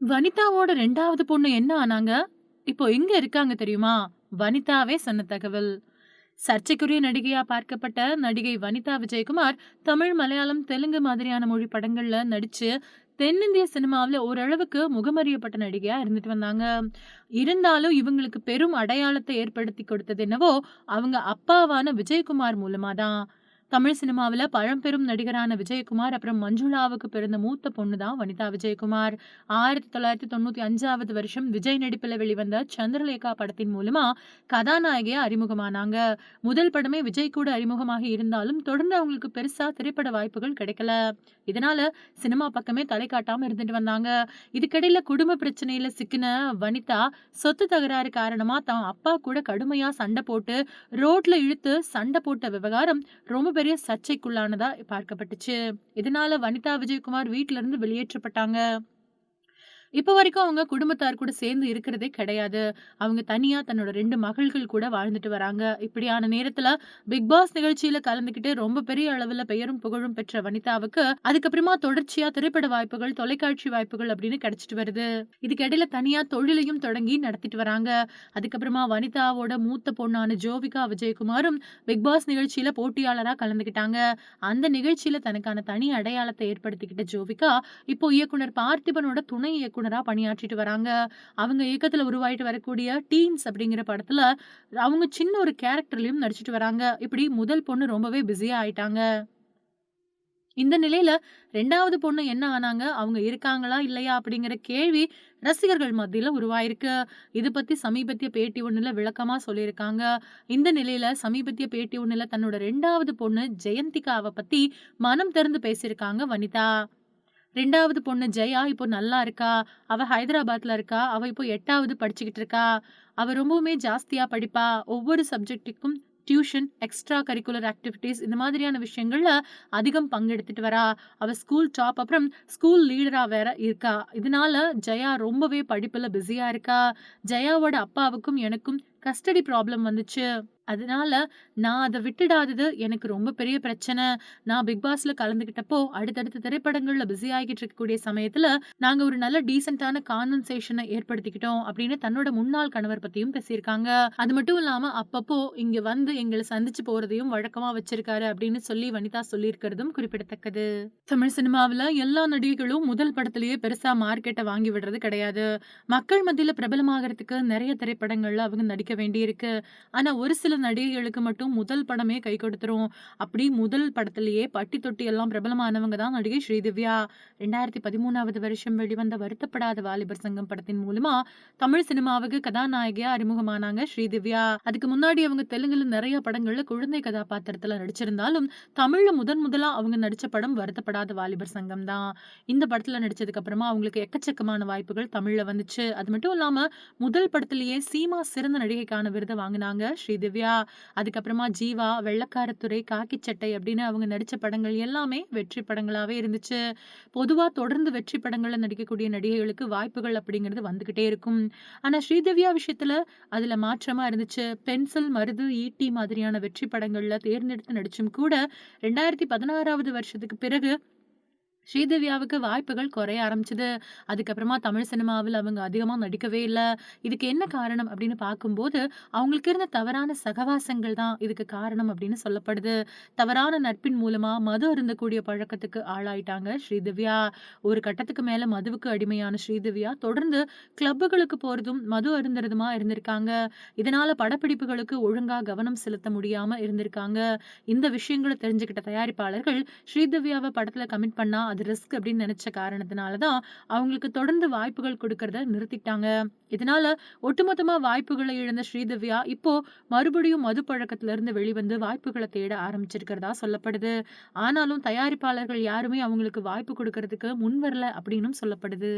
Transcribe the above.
வனிதாவோட ரெண்டாவது பொண்ணு என்ன ஆனாங்க? இப்போ எங்க இருக்காங்க தெரியுமா? வனிதாவே சொன்ன தகவல். சர்ச்சைக்குரிய நடிகையா பார்க்கப்பட்ட நடிகை வனிதா விஜயகுமார், தமிழ், மலையாளம், தெலுங்கு மாதிரியான மொழி படங்கள்ல நடிச்சு, தென்னிந்திய சினிமாவுல ஓரளவுக்கு முகமறியப்பட்ட நடிகையா இருந்துட்டு வந்தாங்க. இருந்தாலும் இவங்களுக்கு பெரும் அடையாளத்தை ஏற்படுத்தி கொடுத்தது என்னவோ, அவங்க அப்பாவான விஜயகுமார் மூலமாக தான். தமிழ் சினிமாவில் பழம்பெரும் நடிகரான விஜயகுமார், அப்புறம் மஞ்சுளாவுக்கு பிறந்த மூத்த பொண்ணு தான் வனிதா விஜயகுமார். 1995வது வருஷம் விஜய் நடிப்பில் வெளிவந்த சந்திரலேகா படத்தின் மூலமா கதாநாயகியா அறிமுகமானாங்க. முதல் படமே விஜய் கூட அறிமுகமாகி இருந்தாலும், தொடர்ந்து அவங்களுக்கு பெருசா திரைப்பட வாய்ப்புகள் கிடைக்கல. இதனால சினிமா பக்கமே தலை காட்டாம இருந்துட்டு வந்தாங்க. இதுக்கிடையில குடும்ப பிரச்சனையில சிக்கின வனிதா, சொத்து தகராறு காரணமா தான் அப்பா கூட கடுமையா சண்டை போட்டு, ரோட்ல இழுத்து சண்டை போட்ட விவகாரம் ரொம்ப பெரிய சர்ச்சைக்குள்ளானதா பார்க்கப்பட்டுச்சு. இதனால வனிதா விஜயகுமார் வீட்டிலிருந்து இருந்து வெளியேற்றப்பட்டாங்க. இப்போ வரைக்கும் அவங்க குடும்பத்தார் கூட சேர்ந்து இருக்கிறதே கிடையாது. அவங்க தனியா தன்னோட ரெண்டு மகள்கள் கூட வாழ்ந்துட்டு வராங்க. இப்படியான நேரத்துல பிக் பாஸ் நிகழ்ச்சியில கலந்துக்கிட்டு ரொம்ப பெரிய அளவுல பெயரும், புகழும் பெற்ற வனிதாவுக்கு, அதுக்கப்புறமா தொடர்ச்சியா திரைப்பட வாய்ப்புகள், தொலைக்காட்சி வாய்ப்புகள் அப்படின்னு கிடைச்சிட்டு வருது. இதுக்கிடையில தனியா தொழிலையும் தொடங்கி நடத்திட்டு வராங்க. அதுக்கப்புறமா வனிதாவோட மூத்த பொண்ணான ஜோவிகா விஜயகுமாரும் பிக் பாஸ் நிகழ்ச்சியில போட்டியாளரா கலந்துக்கிட்டாங்க. அந்த நிகழ்ச்சியில தனக்கான தனி அடையாளத்தை ஏற்படுத்திக்கிட்ட ஜோவிகா, இப்போ இயக்குனர் பார்த்திபனோட துணை இயக்குனர் பணியாற்றிட்டு வராங்க. அவங்க இயக்கத்துல உருவாயிட்டு வரக்கூடிய டீன்ஸ் அப்படிங்கிற படத்துல, அவங்க சின்ன ஒரு கேரக்டர்லயும் நடிச்சிட்டு வராங்க. இப்படி முதல் பொண்ணு ரொம்பவே பிஸியாக ஆயிட்டாங்க. இந்த நிலையில ரெண்டாவது பொண்ணு என்ன ஆனாங்க? அவங்க இருக்காங்களா? இல்லையா? அப்படிங்கிற கேள்வி ரசிகர்கள் மத்தியில உருவாயிருக்கு. இது பத்தி சமீபத்திய பேட்டி ஒண்ணுல விளக்கமா சொல்லியிருக்காங்க. இந்த நிலையில சமீபத்திய பேட்டி ஒண்ணுல தன்னோட ரெண்டாவது பொண்ணு ஜெயந்திகாவ பத்தி மனம் திறந்து பேசியிருக்காங்க வனிதா. ரெண்டாவது பொண்ணு ஜெயா இப்போ நல்லா இருக்கா. அவள் ஹைதராபாத்தில் இருக்கா. அவள் இப்போ எட்டாவது படிச்சுக்கிட்டு இருக்கா. அவள் ரொம்பவுமே ஜாஸ்தியாக படிப்பா. ஒவ்வொரு சப்ஜெக்ட்டுக்கும் டியூஷன், எக்ஸ்ட்ரா கரிக்குலர் ஆக்டிவிட்டீஸ் இந்த மாதிரியான விஷயங்கள்ல அதிகம் பங்கெடுத்துட்டு வரா. அவ ஸ்கூல் டாப் அப்புறம் ஸ்கூல் லீடரா வேற இருக்கா. இதனால ஜெயா ரொம்பவே படிப்புல பிஸியா இருக்கா. ஜெயாவோட அப்பாவுக்கும் எனக்கும் கஸ்டடி ப்ராப்ளம் வந்துச்சு. அதனால நான் அதை விட்டுடாதது எனக்கு ரொம்ப பெரிய பிரச்சனை. நான் பிக் பாஸ்ல கலந்துக்கிட்டப்போ, அடுத்தடுத்த திரைப்படங்கள்ல பிஸி ஆகிட்டு இருக்கக்கூடிய சமயத்துல, நாங்க ஒரு நல்ல டீசென்ட்டான கான்வென்சேஷனை ஏற்படுத்திக்கிட்டோம் அப்படின்னு தன்னோட முன்னாள் கணவர் பத்தியும் பேசியிருக்காங்க. அது மட்டும் இல்லாம அப்பப்போ இங்க வந்து எங்களை சந்திச்சு போறதையும் வழக்கமா வச்சிருக்காரு அப்படின்னு சொல்லி வனிதா சொல்லியிருக்கிறதும் குறிப்பிடத்தக்கது. தமிழ் சினிமாவுல எல்லா நடிகைகளும் முதல் படத்திலேயே பெருசா மார்க்கெட்டை வாங்கி விடுறது கிடையாது. மக்கள் மத்தியில பிரபலமாகறதுக்கு நிறைய திரைப்படங்கள்ல அவங்க நடிக்க வேண்டியிருக்கு. ஆனா ஒரு சில நடிகைகளுக்கு மட்டும் முதல் படமே கை கொடுத்துரும். அப்படி முதல் படத்திலேயே பட்டி தொட்டி எல்லாம் பிரபலமானவங்க தான் நடிகை ஸ்ரீதிவ்யா. 2013வது வருஷம் வெளிவந்த வருத்தப்படாத வாலிபர் சங்கம் படத்தின் மூலமா தமிழ் சினிமாவுக்கு கதாநாயகியா அறிமுகமானாங்க ஸ்ரீதிவ்யா. அதுக்கு முன்னாடி அவங்க தெலுங்குல நிறைய படங்கள்ல குழந்தை கதாபாத்திரத்துல நடிச்சிருந்தாலும், தமிழ்ல முதன் முதலா அவங்க நடிச்ச படம் வருத்தப்படாத வாலிபர் சங்கம் தான். இந்த படத்துல நடிச்சதுக்கு அப்புறமா அவங்களுக்கு எக்கச்சக்கமான வாய்ப்புகள் தமிழ்ல வந்துச்சு. அது மட்டும் இல்லாம முதல் படத்திலேயே சீமா சிறந்த நடிகை நடிகைக்கான விருதை வாங்கினாங்க ஸ்ரீ திவ்யா அதுக்கப்புறமா ஜீவா, வெள்ளக்காரத்துறை காக்கி சட்டை அப்படின்னு அவங்க நடிச்ச படங்கள் எல்லாமே வெற்றி படங்களாவே இருந்துச்சு. பொதுவா தொடர்ந்து வெற்றி படங்கள்ல நடிக்கக்கூடிய நடிகைகளுக்கு வாய்ப்புகள் அப்படிங்கிறது வந்துகிட்டே இருக்கும். ஆனா ஸ்ரீதேவியா விஷயத்துல அதுல மாற்றமா இருந்துச்சு. பென்சில், மருது, ஈட்டி மாதிரியான வெற்றி படங்கள்ல தேர்ந்தெடுத்து நடிச்சும் கூட 2016வது வருஷத்துக்கு பிறகு ஸ்ரீதேவியாவுக்கு வாய்ப்புகள் குறைய ஆரம்பிச்சது. அதுக்கப்புறமா தமிழ் சினிமாவில் அவங்க அதிகமா நடிக்கவே இல்ல. இதுக்கு என்ன காரணம் அப்படின்னு பார்க்கும்போது, அவங்களுக்கு இருந்த தவறான சகவாசங்கள் தான் இதுக்கு காரணம் அப்படின்னு சொல்லப்படுது. தவறான நட்பின் மூலமா மது அருந்தக்கூடிய பழக்கத்துக்கு ஆளாயிட்டாங்க ஸ்ரீதிவ்யா. ஒரு கட்டத்துக்கு மேல மதுவுக்கு அடிமையான ஸ்ரீதிவ்யா தொடர்ந்து கிளப்புகளுக்கு போறதும், மது அருந்துறதுமா இருந்திருக்காங்க. இதனால படப்பிடிப்புகளுக்கு ஒழுங்கா கவனம் செலுத்த முடியாம இருந்திருக்காங்க. இந்த விஷயங்கள தெரிஞ்சுக்கிட்ட தயாரிப்பாளர்கள் ஸ்ரீதிவ்யாவ படத்துல கமிட் பண்ணா அது ரிஸ்க் அப்படின்னு நினச்ச காரணத்தினால தான் அவங்களுக்கு தொடர்ந்து வாய்ப்புகள் கொடுக்கறத நிறுத்திட்டாங்க. இதனால ஒட்டுமொத்தமா வாய்ப்புகளை இழந்த ஸ்ரீதிவ்யா இப்போ மறுபடியும் மது பழக்கத்துல இருந்து வெளிவந்து வாய்ப்புகளை தேட ஆரம்பிச்சிருக்கிறதா சொல்லப்படுது. ஆனாலும் தயாரிப்பாளர்கள் யாருமே அவங்களுக்கு வாய்ப்பு கொடுக்கறதுக்கு முன் வரல அப்படின்னும் சொல்லப்படுது.